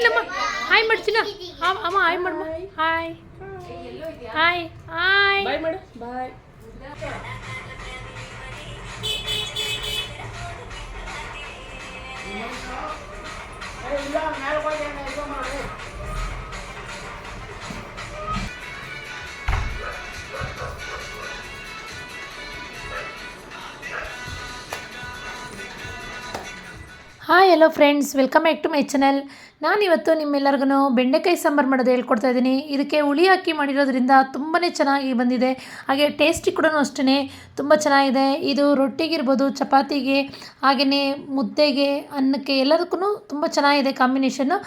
ಇಲ್ಲಮ್ಮ ಹಾಯ್ ಮಾಡ್ತೀನ ಅಮ್ಮ ಹಾಯ್ ಮಾಡಮ್ಮ ಹಾಯ್ ಹಾಯ್ ಹಾಯ್ ಬಾಯ್ ಮಾಡು bye hi hello friends welcome back to my channel ನಾನಿವತ್ತು ನಿಮ್ಮೆಲ್ಲರಿಗೂ ಬೆಂಡೆಕಾಯಿ ಸಾಂಬಾರು ಮಾಡೋದು ಹೇಳ್ಕೊಡ್ತಾ ಇದ್ದೀನಿ. ಇದಕ್ಕೆ ಹುಳಿ ಹಾಕಿ ಮಾಡಿರೋದ್ರಿಂದ ತುಂಬಾ ಚೆನ್ನಾಗಿ ಬಂದಿದೆ. ಹಾಗೆ ಟೇಸ್ಟಿ ಕೂಡ ಅಷ್ಟೇ ತುಂಬ ಚೆನ್ನಾಗಿದೆ. ಇದು ರೊಟ್ಟಿಗಿರ್ಬೋದು, ಚಪಾತಿಗೆ ಹಾಗೆಯೇ ಮುದ್ದೆಗೆ, ಅನ್ನಕ್ಕೆ ಎಲ್ಲದಕ್ಕೂ ತುಂಬ ಚೆನ್ನಾಗಿದೆ ಕಾಂಬಿನೇಷನ್ನು.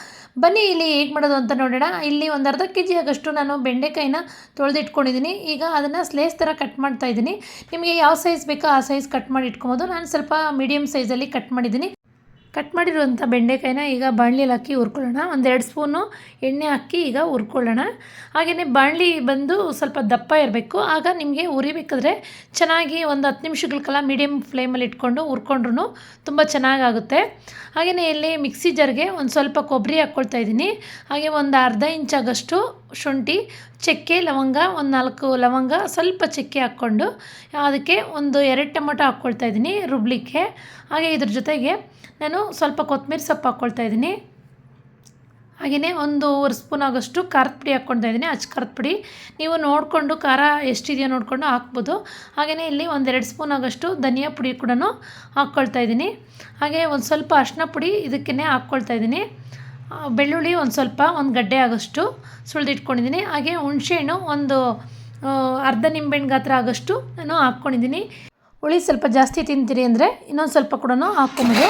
ಬನ್ನಿ ಇಲ್ಲಿ ಹೇಗೆ ಮಾಡೋದು ಅಂತ ನೋಡೋಣ. ಇಲ್ಲಿ ಒಂದು ಅರ್ಧ ಕೆ ಜಿ ಆಗಷ್ಟು ನಾನು ಬೆಂಡೆಕಾಯಿನ ತೊಳೆದಿಟ್ಕೊಂಡಿದ್ದೀನಿ. ಈಗ ಅದನ್ನು ಸ್ಲೇಸ್ ಥರ ಕಟ್ ಮಾಡ್ತಾ ಇದ್ದೀನಿ. ನಿಮಗೆ ಯಾವ ಸೈಜ್ ಬೇಕೋ ಆ ಸೈಜ್ ಕಟ್ ಮಾಡಿ ಇಟ್ಕೊಬೋದು. ನಾನು ಸ್ವಲ್ಪ ಮೀಡಿಯಮ್ ಸೈಜಲ್ಲಿ ಕಟ್ ಮಾಡಿದ್ದೀನಿ. ಕಟ್ ಮಾಡಿರುವಂಥ ಬೆಂಡೆಕಾಯಿನ ಈಗ ಬಾಣಲಿಯಲ್ಲಿ ಹಾಕಿ ಹುರ್ಕೊಳ್ಳೋಣ. ಒಂದೆರಡು ಸ್ಪೂನು ಎಣ್ಣೆ ಹಾಕಿ ಈಗ ಹುರ್ಕೊಳ್ಳೋಣ. ಹಾಗೆಯೇ ಬಾಣಲಿ ಬಂದು ಸ್ವಲ್ಪ ದಪ್ಪ ಇರಬೇಕು. ಆಗ ನಿಮಗೆ ಉರಿಬೇಕಾದ್ರೆ ಚೆನ್ನಾಗಿ ಒಂದು ಹತ್ತು ನಿಮಿಷಗಳ ಕಾಲ ಮೀಡಿಯಮ್ ಫ್ಲೇಮಲ್ಲಿ ಇಟ್ಕೊಂಡು ಹುರ್ಕೊಂಡ್ರೂ ತುಂಬ ಚೆನ್ನಾಗಾಗುತ್ತೆ. ಹಾಗೆಯೇ ಇಲ್ಲಿ ಮಿಕ್ಸಿ ಜರ್ಗೆ ಒಂದು ಸ್ವಲ್ಪ ಕೊಬ್ಬರಿ ಹಾಕ್ಕೊಳ್ತಾ ಇದ್ದೀನಿ. ಹಾಗೆ ಒಂದು ಅರ್ಧ ಇಂಚಾಗಷ್ಟು ಶುಂಠಿ, ಚಕ್ಕೆ, ಲವಂಗ, ಒಂದು ನಾಲ್ಕು ಲವಂಗ ಸ್ವಲ್ಪ ಚಕ್ಕೆ ಹಾಕ್ಕೊಂಡು ಅದಕ್ಕೆ ಒಂದು ಎರಡು ಟೊಮೊಟೊ ಹಾಕ್ಕೊಳ್ತಾ ಇದ್ದೀನಿ ರುಬ್ಲಿಕ್ಕೆ. ಹಾಗೆ ಇದ್ರ ಜೊತೆಗೆ ನಾನು ಸ್ವಲ್ಪ ಕೊತ್ತಂಬರಿ ಸೊಪ್ಪು ಹಾಕ್ಕೊಳ್ತಾ ಇದ್ದೀನಿ. ಹಾಗೆಯೇ ಒಂದೂವರೆ ಸ್ಪೂನ್ ಆಗೋಷ್ಟು ಖಾರದ ಪುಡಿ ಹಾಕ್ಕೊಳ್ತಾ ಇದ್ದೀನಿ. ಅಚ್ಚ ಖಾರದ ಪುಡಿ. ನೀವು ನೋಡಿಕೊಂಡು ಖಾರ ಎಷ್ಟಿದೆಯೋ ನೋಡಿಕೊಂಡು ಹಾಕ್ಬೋದು. ಹಾಗೆಯೇ ಇಲ್ಲಿ ಒಂದೆರಡು ಸ್ಪೂನ್ ಆಗೋಷ್ಟು ಧನಿಯಾ ಪುಡಿ ಕೂಡ ಹಾಕ್ಕೊಳ್ತಾ ಇದ್ದೀನಿ. ಹಾಗೆ ಒಂದು ಸ್ವಲ್ಪ ಅರಿಶಿನ ಪುಡಿ ಇದಕ್ಕೇ ಹಾಕ್ಕೊಳ್ತಾ ಇದ್ದೀನಿ. ಬೆಳ್ಳುಳ್ಳಿ ಒಂದು ಸ್ವಲ್ಪ, ಒಂದು ಗಡ್ಡೆ ಆಗೋಷ್ಟು ಸುಳಿದಿಟ್ಕೊಂಡಿದ್ದೀನಿ. ಹಾಗೆ ಹುಣಸೆಹಣ್ಣು ಒಂದು ಅರ್ಧ ನಿಂಬೆಹಣ್ಣು ಗಾತ್ರ ಆಗೋಷ್ಟು ನಾನು ಹಾಕ್ಕೊಂಡಿದ್ದೀನಿ. ಹುಳಿ ಸ್ವಲ್ಪ ಜಾಸ್ತಿ ತಿಂತೀರಿ ಅಂದರೆ ಇನ್ನೊಂದು ಸ್ವಲ್ಪ ಕೂಡ ಹಾಕ್ಕೊಬೋದು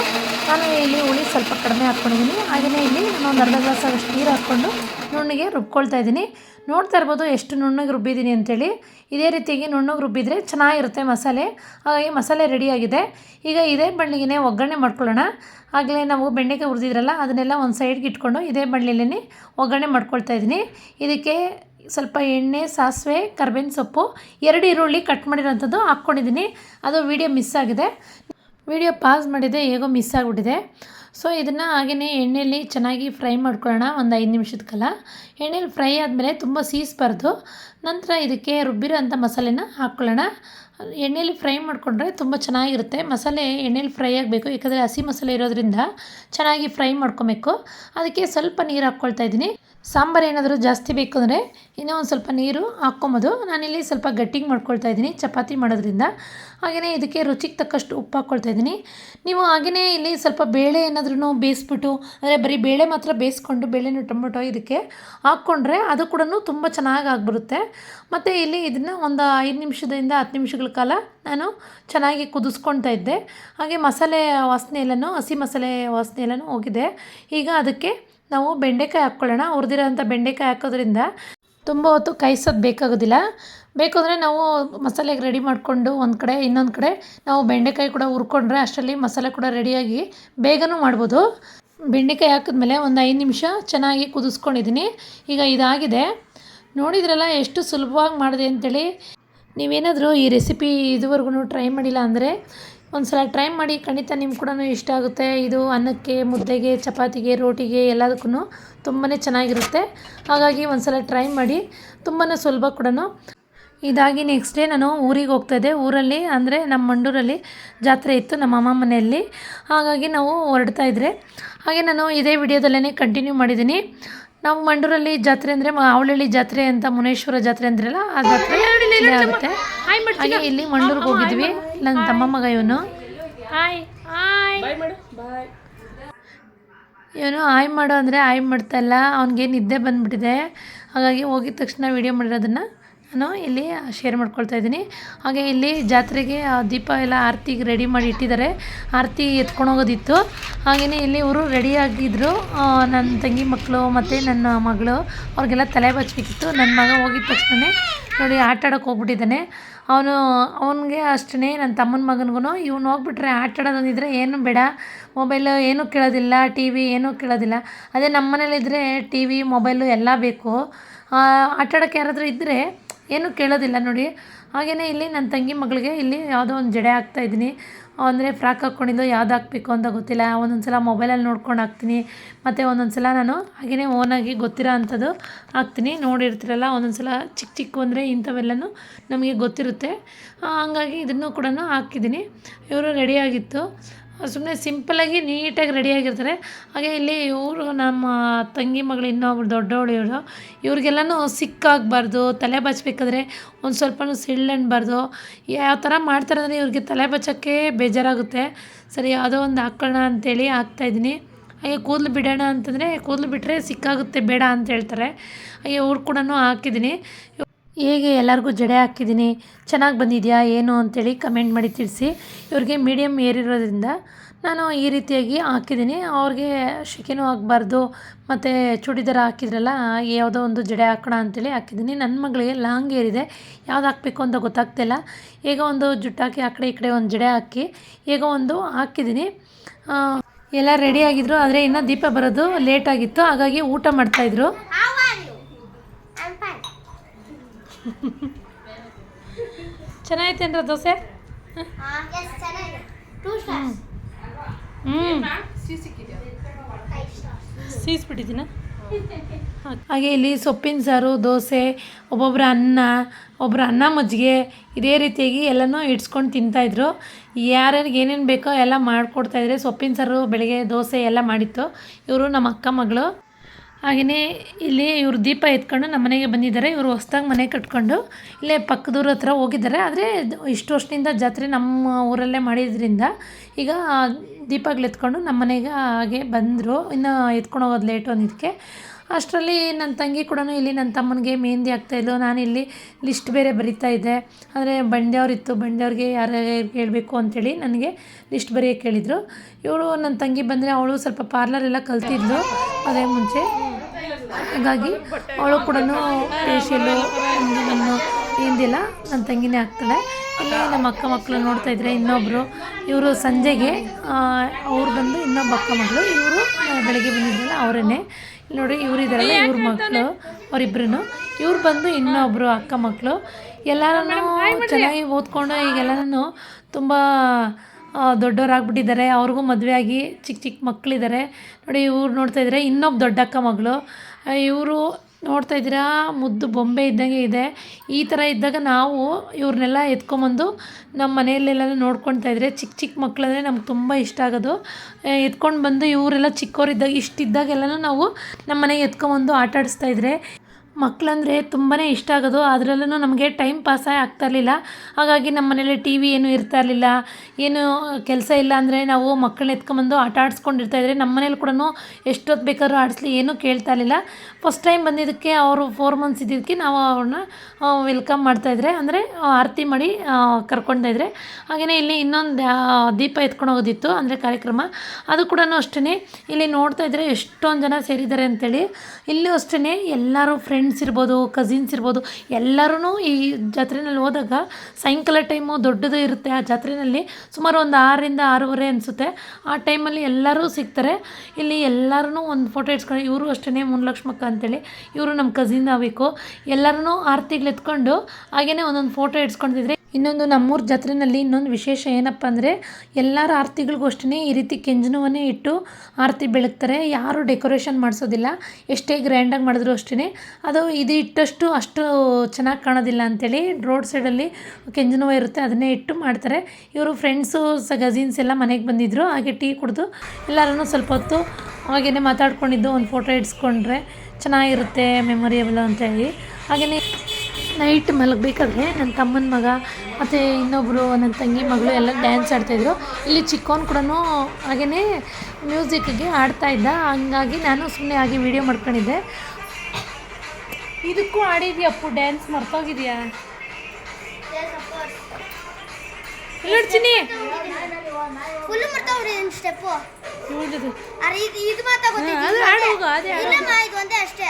ನಾನು ಇಲ್ಲಿ ಹುಳಿ ಸ್ವಲ್ಪ ಕಡಿಮೆ ಹಾಕ್ಕೊಂಡಿದ್ದೀನಿ. ಹಾಗೆಯೇ ಇಲ್ಲಿ ಒಂದು ಅರ್ಧ ಗ್ಲಾಸ್ ಆದಷ್ಟು ನೀರು ಹಾಕ್ಕೊಂಡು ನುಣ್ಣಗೆ ರುಬ್ಕೊಳ್ತಾ ಇದ್ದೀನಿ. ನೋಡ್ತಾ ಇರ್ಬೋದು ಎಷ್ಟು ನುಣ್ಣಗೆ ರುಬ್ಬಿದ್ದೀನಿ ಅಂತೇಳಿ. ಇದೇ ರೀತಿಯಾಗಿ ನುಣ್ಣಗೆ ರುಬ್ಬಿದರೆ ಚೆನ್ನಾಗಿರುತ್ತೆ ಮಸಾಲೆ. ಹಾಗಾಗಿ ಮಸಾಲೆ ರೆಡಿಯಾಗಿದೆ ಈಗ ಇದೇ ಬಣ್ಣಿಗೆ ಒಗ್ಗರಣೆ ಮಾಡ್ಕೊಳ್ಳೋಣ. ಆಗಲೇ ನಾವು ಬೆಂಡೆಕಾಯಿ ಹುರಿದಿದ್ರಲ್ಲ, ಅದನ್ನೆಲ್ಲ ಒಂದು ಸೈಡ್ಗೆ ಇಟ್ಕೊಂಡು ಇದೇ ಬಳ್ಳಿಲೇ ಒಗ್ಗರಣೆ ಮಾಡ್ಕೊಳ್ತಾ ಇದ್ದೀನಿ. ಇದಕ್ಕೆ ಸ್ವಲ್ಪ ಎಣ್ಣೆ, ಸಾಸಿವೆ, ಕರ್ಬೇವಿನ ಸೊಪ್ಪು, ಎರಡು ಈರುಳ್ಳಿ ಕಟ್ ಮಾಡಿರೋಂಥದ್ದು ಹಾಕ್ಕೊಂಡಿದ್ದೀನಿ. ಅದು ವೀಡಿಯೋ ಮಿಸ್ ಆಗಿದೆ. ವೀಡಿಯೋ ಪಾಸ್ ಮಾಡಿದೆ ಹೇಗೋ ಮಿಸ್ ಆಗಿಬಿಟ್ಟಿದೆ. ಸೊ ಇದನ್ನು ಹಾಗೆಯೇ ಎಣ್ಣೆಯಲ್ಲಿ ಚೆನ್ನಾಗಿ ಫ್ರೈ ಮಾಡ್ಕೊಳ್ಳೋಣ ಒಂದು ಐದು ನಿಮಿಷದ ಕಾಲ. ಎಣ್ಣೆಯಲ್ಲಿ ಫ್ರೈ ಆದಮೇಲೆ ತುಂಬ ಸೀಸ್ಬಾರ್ದು. ನಂತರ ಇದಕ್ಕೆ ರುಬ್ಬಿರೋ ಅಂಥ ಮಸಾಲೆನ ಹಾಕ್ಕೊಳ್ಳೋಣ. ಎಣ್ಣೆಯಲ್ಲಿ ಫ್ರೈ ಮಾಡಿಕೊಂಡ್ರೆ ತುಂಬ ಚೆನ್ನಾಗಿರುತ್ತೆ. ಮಸಾಲೆ ಎಣ್ಣೆಲಿ ಫ್ರೈ ಆಗಬೇಕು. ಯಾಕಂದರೆ ಹಸಿ ಮಸಾಲೆ ಇರೋದ್ರಿಂದ ಚೆನ್ನಾಗಿ ಫ್ರೈ ಮಾಡ್ಕೊಬೇಕು. ಅದಕ್ಕೆ ಸ್ವಲ್ಪ ನೀರು ಹಾಕ್ಕೊಳ್ತಾ ಇದ್ದೀನಿ. ಸಾಂಬಾರು ಏನಾದರೂ ಜಾಸ್ತಿ ಬೇಕು ಅಂದರೆ ಇನ್ನೂ ಒಂದು ಸ್ವಲ್ಪ ನೀರು ಹಾಕ್ಕೊಂಬೋದು. ನಾನಿಲ್ಲಿ ಸ್ವಲ್ಪ ಗಟ್ಟಿಗೆ ಮಾಡ್ಕೊಳ್ತಾ ಇದ್ದೀನಿ ಚಪಾತಿ ಮಾಡೋದ್ರಿಂದ. ಹಾಗೆಯೇ ಇದಕ್ಕೆ ರುಚಿಗೆ ತಕ್ಕಷ್ಟು ಉಪ್ಪು ಹಾಕ್ಕೊಳ್ತಾ ಇದ್ದೀನಿ. ನೀವು ಹಾಗೆಯೇ ಇಲ್ಲಿ ಸ್ವಲ್ಪ ಬೇಳೆ ಏನಾದ್ರೂ ಬೇಯಿಸ್ಬಿಟ್ಟು, ಅಂದರೆ ಬರೀ ಬೇಳೆ ಮಾತ್ರ ಬೇಯಿಸ್ಕೊಂಡು ಬೇಳೆನೂ ಟೊಮೊಟೊ ಇದಕ್ಕೆ ಹಾಕ್ಕೊಂಡ್ರೆ ಅದು ಕೂಡ ತುಂಬ ಚೆನ್ನಾಗಿ ಆಗಿಬಿಡುತ್ತೆ. ಮತ್ತು ಇಲ್ಲಿ ಇದನ್ನು ಒಂದು ಐದು ನಿಮಿಷದಿಂದ ಹತ್ತು ನಿಮಿಷಗಳ ಕಾಲ ನಾನು ಚೆನ್ನಾಗಿ ಕುದಿಸ್ಕೊಳ್ತಾ ಇದ್ದೆ. ಹಾಗೆ ಮಸಾಲೆ ವಾಸನೆ ಎಲ್ಲನೂ, ಹಸಿ ಮಸಾಲೆ ವಾಸನೆ ಎಲ್ಲನೂ ಹೋಗಿದೆ. ಈಗ ಅದಕ್ಕೆ ನಾವು ಬೆಂಡೆಕಾಯಿ ಹಾಕ್ಕೊಳ್ಳೋಣ. ಹುರಿದಿರೋಂಥ ಬೆಂಡೆಕಾಯಿ ಹಾಕೋದ್ರಿಂದ ತುಂಬ ಹೊತ್ತು ಕಾಯಿಸೋದು ಬೇಕಾಗೋದಿಲ್ಲ. ಬೇಕು ಅಂದರೆ ನಾವು ಮಸಾಲೆಗೆ ರೆಡಿ ಮಾಡಿಕೊಂಡು ಒಂದು ಕಡೆ, ಇನ್ನೊಂದು ಕಡೆ ನಾವು ಬೆಂಡೆಕಾಯಿ ಕೂಡ ಹುರ್ಕೊಂಡ್ರೆ ಅಷ್ಟರಲ್ಲಿ ಮಸಾಲೆ ಕೂಡ ರೆಡಿಯಾಗಿ ಬೇಗನೂ ಮಾಡ್ಬೋದು. ಬೆಂಡೆಕಾಯಿ ಹಾಕಿದ್ಮೇಲೆ ಒಂದು ಐದು ನಿಮಿಷ ಚೆನ್ನಾಗಿ ಕುದಿಸ್ಕೊಂಡಿದ್ದೀನಿ. ಈಗ ಇದಾಗಿದೆ. ನೋಡಿದ್ರಲ್ಲ ಎಷ್ಟು ಸುಲಭವಾಗಿ ಮಾಡಿದೆ ಅಂತೇಳಿ. ನೀವೇನಾದರೂ ಈ ರೆಸಿಪಿ ಇದುವರೆಗೂ ಟ್ರೈ ಮಾಡಿಲ್ಲ ಅಂದರೆ ಒಂದು ಸಲ ಟ್ರೈ ಮಾಡಿ, ಖಂಡಿತ ನಿಮ್ಗೆ ಕೂಡ ಇಷ್ಟ ಆಗುತ್ತೆ. ಇದು ಅನ್ನಕ್ಕೆ, ಮುದ್ದೆಗೆ, ಚಪಾತಿಗೆ, ರೋಟಿಗೆ ಎಲ್ಲದಕ್ಕೂ ತುಂಬಾ ಚೆನ್ನಾಗಿರುತ್ತೆ. ಹಾಗಾಗಿ ಒಂದು ಸಲ ಟ್ರೈ ಮಾಡಿ ತುಂಬಾ ಸುಲಭ ಕೂಡ ಇದಾಗಿ ನೆಕ್ಸ್ಟ್ ಡೇ ನಾನು ಊರಿಗೆ ಹೋಗ್ತಾಯಿದ್ದೆ ಊರಲ್ಲಿ ಅಂದರೆ ನಮ್ಮ ಮಂಡೂರಲ್ಲಿ ಜಾತ್ರೆ ಇತ್ತು ನಮ್ಮ ಅಮ್ಮ ಮನೆಯಲ್ಲಿ. ಹಾಗಾಗಿ ನಾವು ಹೊರಡ್ತಾ ಇದ್ದರೆ ಹಾಗೆ ನಾನು ಇದೇ ವಿಡಿಯೋದಲ್ಲೇ ಕಂಟಿನ್ಯೂ ಮಾಡಿದ್ದೀನಿ. ನಾವು ಮಂಡೂರಲ್ಲಿ ಜಾತ್ರೆ ಅಂದರೆ ಅವಳಹಳ್ಳಿ ಜಾತ್ರೆ ಅಂತ ಮುನೇಶ್ವರ ಜಾತ್ರೆ ಅಂದ್ರಲ್ಲ ಆ ಜಾತ್ರೆ ಇಲ್ಲೇ ಆಗುತ್ತೆ ಹಾಗೆ ಇಲ್ಲಿ ಮಂಡೂರಿಗೆ ಹೋಗಿದ್ವಿ. ನನ್ನ ತಮ್ಮ ಮಗ ಇವನು. Hi hi. ಬಾಯ್ ಮಾಡು. ಬಾಯ್ ಇವನು ಆಯ್ ಮಾಡು ಅಂದರೆ ಆಯ್ ಮಾಡ್ತಾ ಇಲ್ಲ. ಅವ್ನಿಗೆ ನಿದ್ದೆ ಬಂದ್ಬಿಟ್ಟಿದೆ. ಹಾಗಾಗಿ ಹೋಗಿದ ತಕ್ಷಣ ವೀಡಿಯೋ ಮಾಡಿರೋದನ್ನು ನಾನು ಇಲ್ಲಿ ಶೇರ್ ಮಾಡ್ಕೊಳ್ತಾ ಇದ್ದೀನಿ. ಹಾಗೆ ಇಲ್ಲಿ ಜಾತ್ರೆಗೆ ದೀಪ ಎಲ್ಲ ಆರತಿಗೆ ರೆಡಿ ಮಾಡಿ ಇಟ್ಟಿದ್ದಾರೆ. ಆರತಿ ಎತ್ಕೊಂಡು ಹೋಗೋದಿತ್ತು. ಹಾಗೆಯೇ ಇಲ್ಲಿ ಇವರು ರೆಡಿಯಾಗಿದ್ದರು ನನ್ನ ತಂಗಿ ಮಕ್ಕಳು ಮತ್ತು ನನ್ನ ಮಗಳು ಅವ್ರಿಗೆಲ್ಲ ತಲೆ ಬಚ್ಚಬೇಕಿತ್ತು ನನ್ನ ಮಗ ಹೋಗಿದ ತಕ್ಷಣ ನೋಡಿ ಆಟ ಆಡೋಕೆ ಹೋಗ್ಬಿಟ್ಟಿದ್ದಾನೆ. ಅವನು ಅವನಿಗೆ ಅಷ್ಟೇ ನನ್ನ ತಮ್ಮನ ಮಗನಿಗೂ ಇವ್ನು ಹೋಗ್ಬಿಟ್ರೆ ಆಟ ಆಡೋದಂದಿದ್ರೆ ಏನು ಬೇಡ. ಮೊಬೈಲು ಏನೂ ಕೇಳೋದಿಲ್ಲ ಟಿ ವಿ ಏನೂ ಕೇಳೋದಿಲ್ಲ. ಅದೇ ನಮ್ಮ ಮನೇಲಿದ್ದರೆ ಟಿ ವಿ ಮೊಬೈಲು ಎಲ್ಲ ಬೇಕು. ಆ, ಆಟ ಆಡೋಕ್ಕೆ ಯಾರಾದರೂ ಇದ್ದರೆ ಏನೂ ಕೇಳೋದಿಲ್ಲ ನೋಡಿ. ಹಾಗೆಯೇ ಇಲ್ಲಿ ನನ್ನ ತಂಗಿ ಮಗಳಿಗೆ ಇಲ್ಲಿ ಯಾವುದೋ ಒಂದು ಜಡೆ ಹಾಕ್ತಾಯಿದ್ದೀನಿ ಅಂದರೆ ಫ್ರಾಕ್ ಹಾಕ್ಕೊಂಡಿದ್ದು ಯಾವ್ದು ಹಾಕಬೇಕು ಅಂತ ಗೊತ್ತಿಲ್ಲ. ಒಂದೊಂದು ಸಲ ಮೊಬೈಲಲ್ಲಿ ನೋಡ್ಕೊಂಡು ಹಾಕ್ತೀನಿ. ಮತ್ತು ಒಂದೊಂದು ಸಲ ನಾನು ಹಾಗೆಯೇ ಓನಾಗಿ ಗೊತ್ತಿರೋ ಅಂಥದ್ದು ಹಾಕ್ತೀನಿ. ನೋಡಿರ್ತೀರಲ್ಲ ಒಂದೊಂದು ಸಲ ಚಿಕ್ಕ ಚಿಕ್ಕ ಅಂದರೆ ಇಂಥವೆಲ್ಲನೂ ನಮಗೆ ಗೊತ್ತಿರುತ್ತೆ. ಹಾಗಾಗಿ ಇದನ್ನು ಕೂಡ ಹಾಕಿದ್ದೀನಿ. ಇವರು ರೆಡಿಯಾಗಿತ್ತು ಸುಮ್ಮನೆ ಸಿಂಪಲ್ಲಾಗಿ ನೀಟಾಗಿ ರೆಡಿಯಾಗಿರ್ತಾರೆ ಹಾಗೆ ಇಲ್ಲಿ ಇವರು ನಮ್ಮ ತಂಗಿ ಮಗಳು ಇನ್ನೊಬ್ರು ದೊಡ್ಡವಳು ಇವರು ಇವ್ರಿಗೆಲ್ಲನೂ ಸಿಕ್ಕಾಗಬಾರ್ದು, ತಲೆ ಬಚ್ಚಬೇಕಾದ್ರೆ ಒಂದು ಸ್ವಲ್ಪನೂ ಸಿಳ್ಳನ್ಬಾರ್ದು ಯಾವ ಥರ ಮಾಡ್ತಾರೆ ಅಂದರೆ ಇವ್ರಿಗೆ ತಲೆ ಬಚ್ಚೋಕ್ಕೆ ಬೇಜಾರಾಗುತ್ತೆ. ಸರಿ ಯಾವುದೋ ಒಂದು ಹಾಕ್ಕೊಳ್ಳೋಣ ಅಂತೇಳಿ ಹಾಕ್ತಾಯಿದ್ದೀನಿ ಹಾಗೆ ಕೂದಲು ಬಿಡೋಣ ಅಂತಂದರೆ ಕೂದಲು ಬಿಟ್ಟರೆ ಸಿಕ್ಕಾಗುತ್ತೆ, ಬೇಡ ಅಂತ ಹೇಳ್ತಾರೆ. ಹಾಗೆ ಅವ್ರು ಕೂಡ ಹಾಕಿದ್ದೀನಿ. ಹೇಗೆ ಎಲ್ಲರಿಗೂ ಜಡೆ ಹಾಕಿದ್ದೀನಿ, ಚೆನ್ನಾಗಿ ಬಂದಿದೆಯಾ, ಏನು ಅಂತೇಳಿ ಕಮೆಂಟ್ ಮಾಡಿ ತಿಳಿಸಿ. ಇವ್ರಿಗೆ ಮೀಡಿಯಮ್ ಏರಿರೋದ್ರಿಂದ ನಾನು ಈ ರೀತಿಯಾಗಿ ಹಾಕಿದ್ದೀನಿ. ಅವ್ರಿಗೆ ಶೆಕೆನೂ ಆಗಬಾರ್ದು, ಮತ್ತು ಚೂಡಿದಾರ ಹಾಕಿದ್ರಲ್ಲ, ಯಾವುದೋ ಒಂದು ಜಡೆ ಹಾಕೋಣ ಅಂತೇಳಿ ಹಾಕಿದ್ದೀನಿ. ನನ್ನ ಮಗಳಿಗೆ ಲಾಂಗ್ ಏರಿದೆ, ಯಾವ್ದು ಹಾಕಬೇಕು ಅಂತ ಗೊತ್ತಾಗ್ತಿಲ್ಲ ಈಗ ಒಂದು ಜುಟ್ಟಾಕಿ ಆ ಕಡೆ ಈ ಕಡೆ ಒಂದು ಜಡೆ ಹಾಕಿ ಈಗ ಒಂದು ಹಾಕಿದ್ದೀನಿ. ಎಲ್ಲ ರೆಡಿಯಾಗಿದ್ದರು ಆದರೆ ಇನ್ನೂ ದೀಪ ಬರೋದು ಲೇಟಾಗಿತ್ತು ಹಾಗಾಗಿ ಊಟ ಮಾಡ್ತಾಯಿದ್ರು ಚೆನ್ನಾಗೈತೇನ್ರ ದೋಸೆ. ಹ್ಞೂ. ಸೀಸ್ಬಿಟ್ಟಿದ್ದೀನ? ಹಾಗೆ ಇಲ್ಲಿ ಸೊಪ್ಪಿನ ಸಾರು ದೋಸೆ ಒಬ್ಬೊಬ್ಬರ ಅನ್ನ ಒಬ್ಬರು ಅನ್ನ ಮಜ್ಜಿಗೆ ಇದೇ ರೀತಿಯಾಗಿ ಎಲ್ಲನೂ ಇಡ್ಸ್ಕೊಂಡು ತಿಂತಾಯಿದ್ರು ಯಾರ್ಯಾರಿಗೆ ಏನೇನು ಬೇಕೋ ಎಲ್ಲ ಮಾಡಿಕೊಡ್ತಾಯಿದ್ರೆ ಸೊಪ್ಪಿನ ಸಾರು ಬೆಳಗ್ಗೆ ದೋಸೆ ಎಲ್ಲ ಮಾಡಿತ್ತು. ಇವರು ನಮ್ಮ ಅಕ್ಕ ಮಗಳು. ಹಾಗೆಯೇ ಇಲ್ಲಿ ಇವರು ದೀಪ ಎತ್ಕೊಂಡು ನಮ್ಮ ಮನೆಗೆ ಬಂದಿದ್ದಾರೆ. ಇವರು ಹೊಸ್ದಾಗಿ ಮನೆ ಕಟ್ಕೊಂಡು ಇಲ್ಲೇ ಪಕ್ಕದೂರ ಹತ್ರ ಹೋಗಿದ್ದಾರೆ. ಆದರೆ ಇಷ್ಟು ವರ್ಷದಿಂದ ಜಾತ್ರೆ ನಮ್ಮ ಊರಲ್ಲೇ ಮಾಡಿದ್ರಿಂದ ಈಗ ದೀಪಗಳು ಎತ್ಕೊಂಡು ನಮ್ಮ ಮನೆಗೆ ಹಾಗೆ ಬಂದರು. ಇನ್ನು ಎತ್ಕೊಂಡು ಹೋಗೋದು ಲೇಟು ಅನ್ನೋದಕ್ಕೆ ಅಷ್ಟರಲ್ಲಿ ನನ್ನ ತಂಗಿ ಕೂಡ ಇಲ್ಲಿ ನನ್ನ ತಮ್ಮನಿಗೆ ಮೆಹಂದಿ ನಾನು ಇಲ್ಲಿ ಲಿಸ್ಟ್ ಬೇರೆ ಬರಿತಾ ಇದ್ದೆ. ಅಂದರೆ ಬಂಡೆಯವ್ರಿತ್ತು ಬಂಡೆಯವ್ರಿಗೆ ಯಾರು ಹೇಳಬೇಕು ಅಂಥೇಳಿ ನನಗೆ ಲಿಸ್ಟ್ ಬರೆಯೋಕ್ಕೆ ಹೇಳಿದರು ಇವಳು ನನ್ನ ತಂಗಿ ಬಂದರೆ ಅವಳು ಸ್ವಲ್ಪ ಪಾರ್ಲರ್ ಎಲ್ಲ ಕಲ್ತಿದ್ಲು. ಅದೇ ಮುಂಚೆ. ಹಾಗಾಗಿ ಅವಳು ಕೂಡ ಫೇಶಿಯಲ್ಲು ಏನಿಲ್ಲ ನನ್ನ ತಂಗಿನೇ ಆಗ್ತಾಳೆ. ಇಲ್ಲಿ ನಮ್ಮ ಅಕ್ಕ ಮಕ್ಕಳು ನೋಡ್ತಾ ಇದ್ರೆ ಇನ್ನೊಬ್ಬರು ಇವರು ಸಂಜೆಗೆ ಅವ್ರು ಬಂದು ಇನ್ನೊಬ್ಬ ಅಕ್ಕ ಮಗಳು. ಇವರು ಬೆಳಗ್ಗೆ ಬಂದಿದ್ದಲ್ಲ ಅವರನ್ನೇ ಇಲ್ಲಿ ನೋಡಿ, ಇವರು ಇದ್ದಾರಲ್ಲ, ಇವ್ರ ಮಕ್ಕಳು ಅವರಿಬ್ರು ಇವ್ರು ಬಂದು ಇನ್ನೊಬ್ಬರು ಅಕ್ಕ ಮಕ್ಕಳು ಎಲ್ಲರೂ ಚೆನ್ನಾಗಿ ಓದ್ಕೊಂಡು ಈಗೆಲ್ಲನೂ ತುಂಬ ದೊಡ್ಡವರಾಗ್ಬಿಟ್ಟಿದ್ದಾರೆ. ಅವ್ರಿಗೂ ಮದುವೆ ಆಗಿ ಚಿಕ್ಕ ಚಿಕ್ಕ ಮಕ್ಕಳಿದ್ದಾರೆ ನೋಡಿ, ಇವ್ರು ನೋಡ್ತಾ ಇದ್ದಾರೆ ಇನ್ನೊಬ್ಬ ದೊಡ್ಡಕ್ಕ ಮಗಳು. ಇವರು ನೋಡ್ತಾ ಇದ್ದೀರಾ? ಮುದ್ದು ಬೊಂಬೆ ಇದ್ದಂಗೆ ಇದೆ. ಈ ಥರ ಇದ್ದಾಗ ನಾವು ಇವ್ರನ್ನೆಲ್ಲ ಎತ್ಕೊಂಬಂದು ನಮ್ಮ ಮನೆಯಲ್ಲೆಲ್ಲ ನೋಡ್ಕೊಳ್ತಾ ಇದ್ರೆ ಚಿಕ್ಕ ಚಿಕ್ಕ ಮಕ್ಕಳಂದರೆ ನಮ್ಗೆ ತುಂಬ ಇಷ್ಟ ಆಗೋದು. ಎತ್ಕೊಂಡು ಬಂದು ಇವರೆಲ್ಲ ಚಿಕ್ಕವರಿದ್ದಾಗ ಇಷ್ಟಿದ್ದಾಗೆಲ್ಲ ನಾವು ನಮ್ಮ ಮನೆಗೆ ಎತ್ಕೊಂಬಂದು ಆಟ ಆಡಿಸ್ತಾ ಇದ್ರೆ ಮಕ್ಕಳಂದರೆ ತುಂಬಾ ಇಷ್ಟ ಆಗೋದು. ಅದರಲ್ಲೂ ನಮಗೆ ಟೈಮ್ ಪಾಸೇ ಆಗ್ತಾ ಇರಲಿಲ್ಲ. ಹಾಗಾಗಿ ನಮ್ಮ ಮನೇಲಿ ಟಿ ವಿ ಏನೂ ಇರ್ತಾ ಇರಲಿಲ್ಲ. ಏನು ಕೆಲಸ ಇಲ್ಲ ಅಂದರೆ ನಾವು ಮಕ್ಕಳನ್ನ ಎತ್ಕೊಂಬಂದು ಆಟ ಆಡಿಸ್ಕೊಂಡಿರ್ತಾಯಿದ್ರೆ ನಮ್ಮ ಮನೇಲಿ ಕೂಡ ಎಷ್ಟೊತ್ತು ಬೇಕಾದ್ರೂ ಆಡಿಸ್ಲಿ ಏನೂ ಕೇಳ್ತಾ ಇರಲಿಲ್ಲ. ಫಸ್ಟ್ ಟೈಮ್ ಬಂದಿದ್ದಕ್ಕೆ ಅವರು ಫೋರ್ ಮಂತ್ಸ್ ಇದ್ದಿದ್ದಕ್ಕೆ ನಾವು ಅವ್ರನ್ನ ವೆಲ್ಕಮ್ ಮಾಡ್ತಾಯಿದ್ರೆ ಅಂದರೆ ಆರತಿ ಮಾಡಿ ಕರ್ಕೊಂಡಿದ್ರೆ ಹಾಗೆಯೇ ಇಲ್ಲಿ ಇನ್ನೊಂದು ದೀಪ ಎತ್ಕೊಂಡು ಹೋಗೋದಿತ್ತು, ಅಂದರೆ ಕಾರ್ಯಕ್ರಮ. ಅದು ಕೂಡ ಅಷ್ಟೇ ಇಲ್ಲಿ ನೋಡ್ತಾ ಇದ್ದರೆ ಎಷ್ಟೊಂದು ಜನ ಸೇರಿದ್ದಾರೆ ಅಂತೇಳಿ. ಇಲ್ಲೂ ಅಷ್ಟೇ ಎಲ್ಲರೂ ಫ್ರೆಂಡ್ಸ್ ಇರ್ಬೋದು ಕಸಿನ್ಸ್ ಇರ್ಬೋದು ಎಲ್ಲರೂ ಈ ಜಾತ್ರೆನಲ್ಲಿ ಹೋದಾಗ ಸಾಯಂಕಾಲ ಟೈಮು ದೊಡ್ಡದು ಇರುತ್ತೆ ಆ ಜಾತ್ರೆಯಲ್ಲಿ ಸುಮಾರು ಒಂದು ಆರರಿಂದ ಆರೂವರೆ ಅನಿಸುತ್ತೆ. ಆ ಟೈಮಲ್ಲಿ ಎಲ್ಲರೂ ಸಿಗ್ತಾರೆ. ಇಲ್ಲಿ ಎಲ್ಲರೂ ಒಂದು ಫೋಟೋ ಇಡ್ಸ್ಕೊಂಡು ಇವರು ಅಷ್ಟೇ ಮುನ್ಲಕ್ಷ್ಮಕ್ಕ ಅಂತೇಳಿ, ಇವರು ನಮ್ಮ ಕಸಿನ್ ಆಗಬೇಕು ಎಲ್ಲರೂ ಆರತಿಗಳು ಎತ್ಕೊಂಡು ಹಾಗೆಯೇ ಒಂದೊಂದು ಫೋಟೋ ಇಡ್ಸ್ಕೊಂಡಿದ್ರೆ. ಇನ್ನೊಂದು ನಮ್ಮೂರ ಜಾತ್ರೆಯಲ್ಲಿ ಇನ್ನೊಂದು ವಿಶೇಷ ಏನಪ್ಪ ಅಂದರೆ ಎಲ್ಲರ ಆರತಿಗಳಿಗೂ ಈ ರೀತಿ ಕೆಂಜನವನ್ನೇ ಇಟ್ಟು ಆರತಿ ಬೆಳಗ್ತಾರೆ. ಯಾರು ಡೆಕೋರೇಷನ್ ಮಾಡಿಸೋದಿಲ್ಲ. ಎಷ್ಟೇ ಗ್ರ್ಯಾಂಡಾಗಿ ಮಾಡಿದ್ರು ಅಷ್ಟೇ ಅದು ಇದು ಇಟ್ಟಷ್ಟು ಅಷ್ಟು ಚೆನ್ನಾಗಿ ಕಾಣೋದಿಲ್ಲ ಅಂಥೇಳಿ ರೋಡ್ ಸೈಡಲ್ಲಿ ಕೆಂಜನವ ಇರುತ್ತೆ, ಅದನ್ನೇ ಇಟ್ಟು ಮಾಡ್ತಾರೆ. ಇವರು ಫ್ರೆಂಡ್ಸು ಸ ಕಸಿನ್ಸ್ ಎಲ್ಲ ಮನೆಗೆ ಬಂದಿದ್ದರು ಹಾಗೆ ಟೀ ಕುಡಿದು ಎಲ್ಲರೂ ಸ್ವಲ್ಪ ಹೊತ್ತು ಹಾಗೆಯೇ ಮಾತಾಡ್ಕೊಂಡಿದ್ದು, ಒಂದು ಫೋಟೋ ಇಡ್ಸ್ಕೊಂಡ್ರೆ ಚೆನ್ನಾಗಿರುತ್ತೆ ಮೆಮೊರಿಯಬಲ್ ಅಂತ ಹೇಳಿ. ಹಾಗೆಯೇ ನೈಟ್ ಮಲಗಬೇಕಾದ್ರೆ ನನ್ನ ತಮ್ಮನ ಮಗ ಮತ್ತು ಇನ್ನೊಬ್ಬರು ನನ್ನ ತಂಗಿ ಮಗಳು ಎಲ್ಲ ಡ್ಯಾನ್ಸ್ ಆಡ್ತಾಯಿದ್ರು. ಇಲ್ಲಿ ಚಿಕ್ಕವನು ಕೂಡ ಹಾಗೆಯೇ ಮ್ಯೂಸಿಕ್ಗೆ ಆಡ್ತಾ ಇದ್ದ. ಹಂಗಾಗಿ ನಾನು ಸುಮ್ಮನೆ ಆಗಿ ವೀಡಿಯೋ ಮಾಡ್ಕೊಂಡಿದ್ದೆ. ಇದಕ್ಕೂ ಆಡಿದ್ಯಪ್ಪು ಡ್ಯಾನ್ಸ್ ಮರ್ತೋಗಿದ್ಯಾ? ಅಷ್ಟೇ.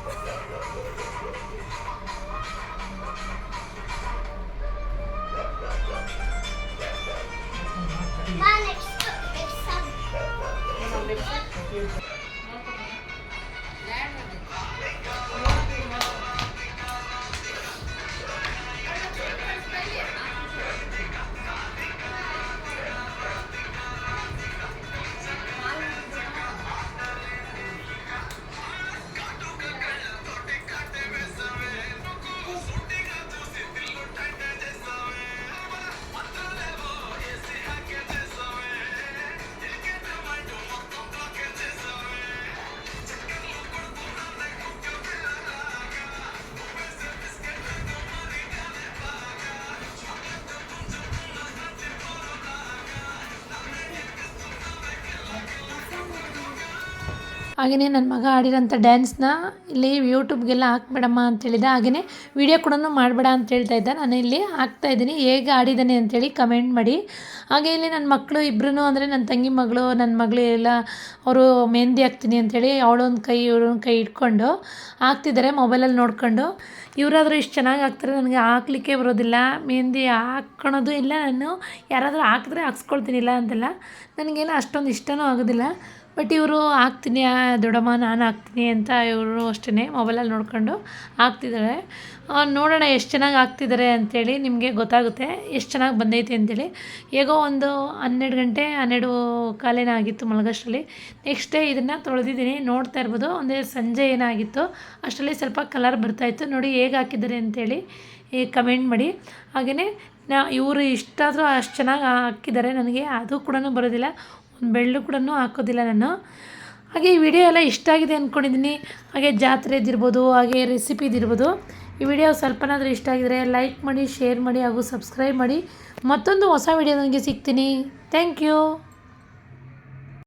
ಹಾಗೆಯೇ ನನ್ನ ಮಗ ಆಡಿರೋಂಥ ಡ್ಯಾನ್ಸ್ನ ಇಲ್ಲಿ ಯೂಟ್ಯೂಬ್ಗೆಲ್ಲ ಹಾಕ್ಬೇಡಮ್ಮ ಅಂತ ಹೇಳಿದೆ ಹಾಗೆಯೇ ವಿಡಿಯೋ ಕೂಡ ಮಾಡಬೇಡ ಅಂತ ಹೇಳ್ತಾ ಇದ್ದ. ನಾನು ಇಲ್ಲಿ ಹಾಕ್ತಾ ಇದ್ದೀನಿ. ಹೇಗೆ ಆಡಿದ್ದಾನೆ ಅಂತೇಳಿ ಕಮೆಂಟ್ ಮಾಡಿ. ಹಾಗೆ ಇಲ್ಲಿ ನನ್ನ ಮಕ್ಕಳು ಇಬ್ಬರೂ ಅಂದರೆ ನನ್ನ ತಂಗಿ ಮಗಳು ನನ್ನ ಮಗಳು ಎಲ್ಲ ಅವರು ಮೆಹಂದಿ ಹಾಕ್ತೀನಿ ಅಂತೇಳಿ ಅವಳೊಂದು ಕೈ, ಇವಳೊಂದು ಕೈ ಇಟ್ಕೊಂಡು ಹಾಕ್ತಿದ್ದಾರೆ ಮೊಬೈಲಲ್ಲಿ ನೋಡ್ಕೊಂಡು. ಇವರಾದರೂ ಇಷ್ಟು ಚೆನ್ನಾಗಿ ಹಾಕ್ತಾರೆ, ನನಗೆ ಹಾಕ್ಲಿಕ್ಕೆ ಬರೋದಿಲ್ಲ. ಮೆಹಂದಿ ಹಾಕ್ಕೊಳೋದು ಇಲ್ಲ ನಾನು. ಯಾರಾದರೂ ಹಾಕಿದ್ರೆ ಹಾಕ್ಸ್ಕೊಳ್ತೀನಿ, ಇಲ್ಲ ಅಂತೆಲ್ಲ. ನನಗೇನು ಅಷ್ಟೊಂದು ಇಷ್ಟನೂ ಆಗೋದಿಲ್ಲ. ಬಟ್ ಇವರು ಹಾಕ್ತೀನಿ ದೊಡ್ಡಮ್ಮ, ನಾನು ಹಾಕ್ತೀನಿ ಅಂತ ಇವರು ಅಷ್ಟೇ ಮೊಬೈಲಲ್ಲಿ ನೋಡ್ಕೊಂಡು ಹಾಕ್ತಿದ್ದಾರೆ. ನೋಡೋಣ ಎಷ್ಟು ಚೆನ್ನಾಗಿ ಹಾಕ್ತಿದ್ದಾರೆ ಅಂಥೇಳಿ ನಿಮಗೆ ಗೊತ್ತಾಗುತ್ತೆ. ಎಷ್ಟು ಚೆನ್ನಾಗಿ ಬಂದೈತೆ ಅಂತೇಳಿ. ಹೇಗೋ ಒಂದು ಹನ್ನೆರಡು ಗಂಟೆ, ಹನ್ನೆರಡು ಕಾಲೇನ ಆಗಿತ್ತು ಮಲಗಷ್ಟರಲ್ಲಿ. ನೆಕ್ಸ್ಟ್ ಡೇ ಇದನ್ನು ತೊಳೆದಿದ್ದೀನಿ, ನೋಡ್ತಾ ಇರ್ಬೋದು. ಅಂದರೆ ಸಂಜೆ ಏನಾಗಿತ್ತು ಅಷ್ಟರಲ್ಲಿ ಸ್ವಲ್ಪ ಕಲರ್ ಬರ್ತಾಯಿತ್ತು ನೋಡಿ ಹೇಗೆ ಹಾಕಿದ್ದಾರೆ ಅಂತೇಳಿ ಕಮೆಂಟ್ ಮಾಡಿ. ಹಾಗೆಯೇ ನಾ ಇವರು ಇಷ್ಟಾದರೂ ಅಷ್ಟು ಚೆನ್ನಾಗಿ ಹಾಕಿದ್ದಾರೆ ನನಗೆ, ಅದು ಕೂಡ ಬರೋದಿಲ್ಲ, ಒಂದು ಬೆಳ್ಳು ಕೂಡ ಹಾಕೋದಿಲ್ಲ ನಾನು. ಹಾಗೆ ಈ ವಿಡಿಯೋ ಎಲ್ಲ ಇಷ್ಟ ಆಗಿದೆ ಅಂದ್ಕೊಂಡಿದ್ದೀನಿ ಹಾಗೆ ಜಾತ್ರೆದಿರ್ಬೋದು ಹಾಗೆ ರೆಸಿಪಿದಿರ್ಬೋದು ಈ ವಿಡಿಯೋ ಸ್ವಲ್ಪನಾದರೂ ಇಷ್ಟ ಆಗಿದರೆ ಲೈಕ್ ಮಾಡಿ ಶೇರ್ ಮಾಡಿ ಹಾಗೂ ಸಬ್ಸ್ಕ್ರೈಬ್ ಮಾಡಿ. ಮತ್ತೊಂದು ಹೊಸ ವಿಡಿಯೋದೊಂದಿಗೆ ಸಿಗ್ತೀನಿ. Thank you